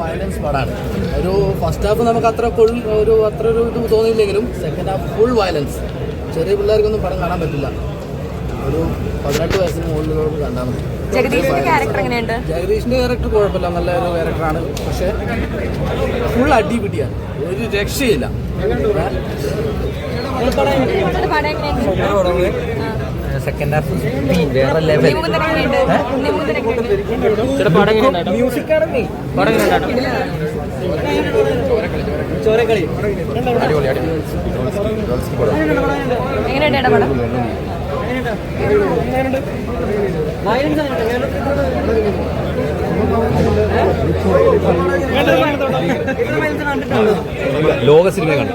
Violence പടമാണ് ഒരു first half നമുക്ക് അത്ര ഫുൾ ഒരു അത്ര ഒരു ഇത് തോന്നിയില്ലെങ്കിലും സെക്കൻഡ് ഹാഫ് ഫുൾ വയലൻസ് ചെറിയ പിള്ളേർക്കൊന്നും പടം കാണാൻ പറ്റില്ല. ഒരു പതിനെട്ട് വയസ്സിന് മുകളിലുള്ളവർക്ക് കണ്ടാൽ മതി. ജഗദീഷിന്റെ ക്യാരക്ടർ എങ്ങനെയുണ്ട്? ജഗദീഷിന്റെ ക്യാരക്ടർ കുഴപ്പമില്ല. നല്ല ഒരു ക്യാരക്ടറാണ് പക്ഷേ ഫുൾ അടിപിടിയാണ് ഒരു രക്ഷയില്ല. സെക്കൻഡ് ഹാഫ് വേറെ ലെവൽ ചോരക്കളി പടം ലോക സിനിമ കണ്ടു.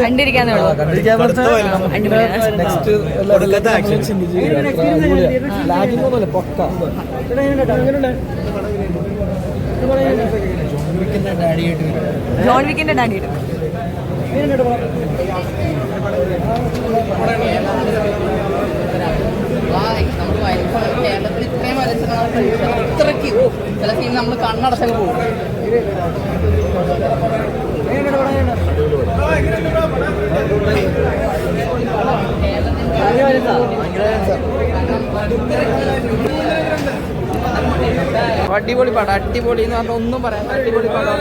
കണ്ടിരിക്കാന്നേ ഉള്ളൂ. പക്ക. ജോൺ വിക്കിന്റെ ഡാഡിയുടെ കേരളത്തിൽ ഇത്രയും വരച്ചാണ് ഇത്രയ്ക്ക് ഓ ചില സീൻ നമ്മൾ കണ്ണടച്ചങ്ങ് പോകും. അടിപൊളി പാടാ അടിപൊളി എന്ന് പറഞ്ഞാൽ ഒന്നും പറയാൻ അടിപൊളി പാടാ.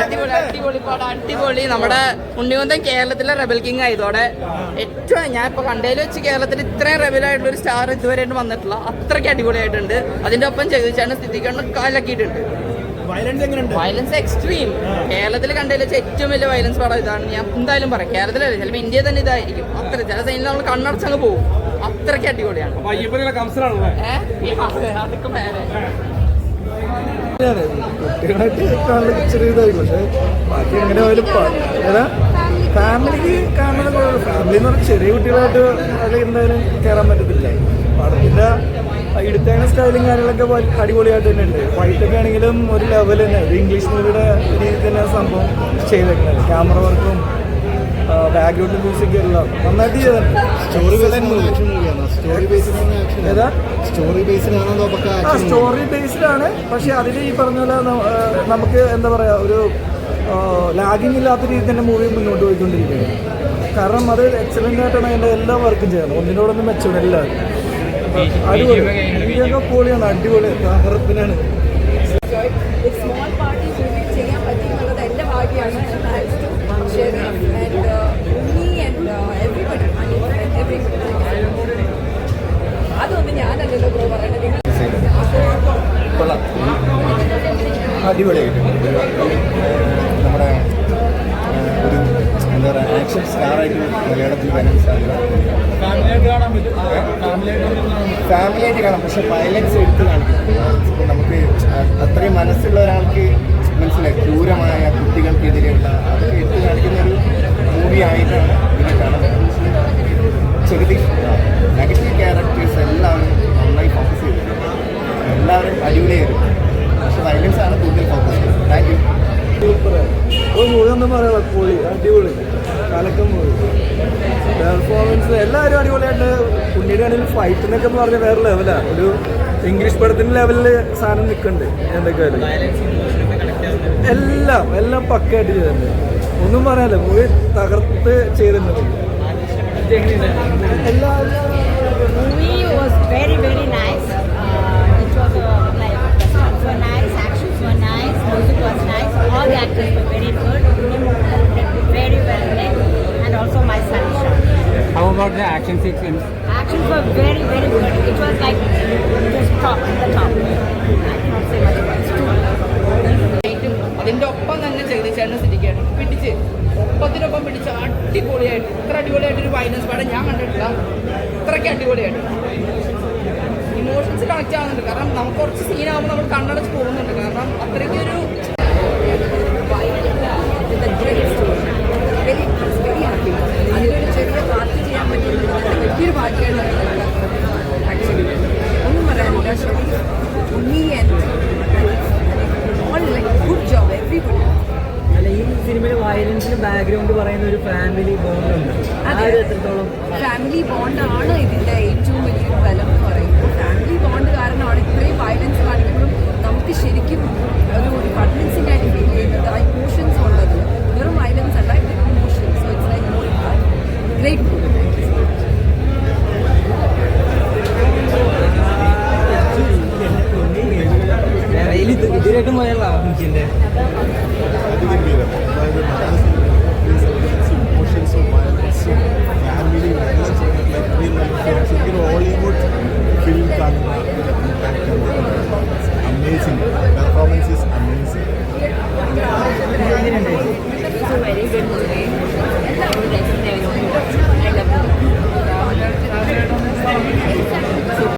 അടിപൊളി അടിപൊളി പാടാ അടിപൊളി. നമ്മുടെ ഉണ്ണിമന്തൻ കേരളത്തിലെ റെബൽ കിങ് ആയതോടെ ഏറ്റവും ഞാൻ ഇപ്പോൾ കണ്ടതിൽ വെച്ച് കേരളത്തിൽ ഇത്രയും റെബൽ ആയിട്ടുള്ള ഒരു സ്റ്റാർ ഇതുവരെ വന്നിട്ടില്ല. അത്രയ്ക്ക് അടിപൊളിയായിട്ടുണ്ട്. അതിന്റെ ഒപ്പം ജഗദീശാണ് സ്ഥിതിക്കണം കാലാക്കിയിട്ടുണ്ട്. വയലൻസ് എക്സ്ട്രീം കേരളത്തിൽ കണ്ടതിൽ വെച്ച് ഏറ്റവും വലിയ വയലൻസ് പടം ഇതാണ്. ഞാൻ എന്തായാലും പറയാം. കേരളത്തിലല്ല ചിലപ്പോൾ ഇന്ത്യ തന്നെ ഇതായിരിക്കും. അത്ര ചില സൈനിൽ നമ്മൾ കണ്ണടച്ചങ്ങ് പോകും. അത്രയ്ക്ക് അടിപൊളിയാണ്. അതൊക്കെ മേലെ കുട്ടികളായിട്ട് ചെറിയ ഫാമിലിക്ക് ചെറിയ കുട്ടികളായിട്ട് എന്തായാലും സ്റ്റൈലും കാര്യങ്ങളൊക്കെ അടിപൊളിയായിട്ട് ആണെങ്കിലും ഒരു ലെവൽ തന്നെ. ഇംഗ്ലീഷ് മൂവിയുടെ രീതിയിൽ തന്നെ സംഭവം ചെയ്തേക്കുന്നത്. ക്യാമറ വർക്കും ബാക്ക്ഗ്രൗണ്ട് മ്യൂസിക് എല്ലാം നന്നായിട്ട് ചെയ്തിട്ടുണ്ട് സ്റ്റോറി സ്റ്റോറി ആ സ്റ്റോറി പക്ഷെ അതിൽ ഈ പറഞ്ഞ പോലെ നമുക്ക് എന്താ പറയുക ഒരു ലാഗിങ് ഇല്ലാത്ത രീതിയിൽ തന്നെ മൂവി മുന്നോട്ട് പോയിക്കൊണ്ടിരിക്കുകയാണ്. കാരണം അത് എക്സലന്റ് ആയിട്ടാണ് അതിന്റെ എല്ലാ വർക്കും ചെയ്യുന്നത്. ഒന്നിനോടൊന്നും മെച്ചമാണ് എല്ലാവരും അടിപൊളി. ഇന്ത്യയൊക്കെ പൊളിയാണ് അടിപൊളി. തകർപ്പിനാണ് സ്മോൾ പാർട്ടി ചെയ്യാൻ പറ്റി എന്നുള്ളത് എന്റെ ഭാഗ്യമാണ്. ഞാനല്ലല്ലോ ബ്രോ പറയണത്. അടിപൊളിയായിട്ടുണ്ട് നമ്മുടെ ഒരു എന്താ പറയുക ആക്ഷൻ സ്റ്റാറായിട്ട് മലയാളത്തിൽ വരാൻ സാധ്യത. ഫാമിലിയായിട്ട് കാണാം പക്ഷെ വയലൻസ് എടുത്ത് കാണിക്കും. നമുക്ക് അത്രയും മനസ്സുള്ള ഒരാൾക്ക് മനസ്സിലായി. ക്രൂരമായ കുട്ടികൾക്കെതിരെയുള്ള അതൊക്കെ എടുത്ത് കാണിക്കുന്ന ഒരു മൂവി ആയിട്ടാണ് ഇതിനെ കാണാൻ ജഗദീഷ് നെഗറ്റീവ് ക്യാരക്ടേഴ്സ് എല്ലാവരും നന്നായി ഫോക്കസ് ചെയ്തിട്ടുണ്ട് എല്ലാവരും അടിപൊളിയായിരുന്നു പക്ഷെ വയലൻസ് ആണ് കൂടുതൽ ഫോക്കസ് ചെയ്തത് താങ്ക് യു സൂപ്പർ ഒരു മൂവി ഒന്നും പറയാം പൊളി അടിപൊളി. കലക്കം പോയി പെർഫോമൻസ് എല്ലാവരും അടിപൊളിയായിട്ട് പുണ്ണിയുടെ ആണെങ്കിൽ ഫൈറ്റ് എന്നൊക്കെ പറഞ്ഞ വേറെ ലെവലാണ് ഒരു ഇംഗ്ലീഷ് പടത്തിന്റെ ലെവലിൽ സാധനം നിൽക്കുന്നുണ്ട് എന്തൊക്കെയായാലും എല്ലാം എല്ലാം പക്കയായിട്ട് ചെയ്തിട്ടുണ്ട്. ഒന്നും പറയാനില്ല മൂവി തകർത്ത് ചെയ്തിട്ടുണ്ട്. എല്ലാ movie was very very nice. Uh, it was uh, like the songs were nice, actions were nice, music was nice. All the actors were very good. Did very well in it, and also my son Ishan. How about the action sequence? Were very very good. It was like just top the top. I cannot say much about അതിന്റെ ഒപ്പം തന്നെ ജഗദീശേട്ടനെ സ്ഥിതിക്കാണ് പിടിച്ച് ഒപ്പത്തിനൊപ്പം പിടിച്ച് അടിപൊളിയായിട്ട് ഇത്ര അടിപൊളിയായിട്ട് ഒരു violence പടം ഞാൻ കണ്ടിട്ടില്ല ഇത്രയ്ക്ക് അടിപൊളിയായിട്ട് ഇമോഷൻസ് കണക്ട് ആവുന്നുണ്ട് കാരണം നമുക്ക് കുറച്ച് സീനാകുമ്പോൾ നമ്മൾ കണ്ണടച്ച് പോകുന്നുണ്ട് കാരണം അത്രയ്ക്ക് സിനിമയിൽ വയലൻസിന് ബാക്ക്ഗ്രൗണ്ട് പറയുന്ന ഒരു ഫാമിലി ബോണ്ട് ഉണ്ട്. എത്രത്തോളം ഫാമിലി ബോണ്ടാണ് ഇതിന്റെ ഏറ്റവും വലിയൊരു ബലം എന്ന് പറയുന്നത്. ഫാമിലി ബോണ്ട് കാരണമാണ് ഇത്രയും വയലൻസ് കാണിക്കുമ്പോഴും നമുക്ക് ശരിക്കും ഒരു ഒരു കൺവിൻസിംഗ് ആയിട്ട് ഫീൽ ചെയ്യുന്നത് ആ ഇമോഷൻസ് ഉള്ളത്. വെറും വയലൻസ് അല്ല ഇമോഷൻസ് ഗ്രേറ്റ് പെർഫോമൻസ് ഈസ്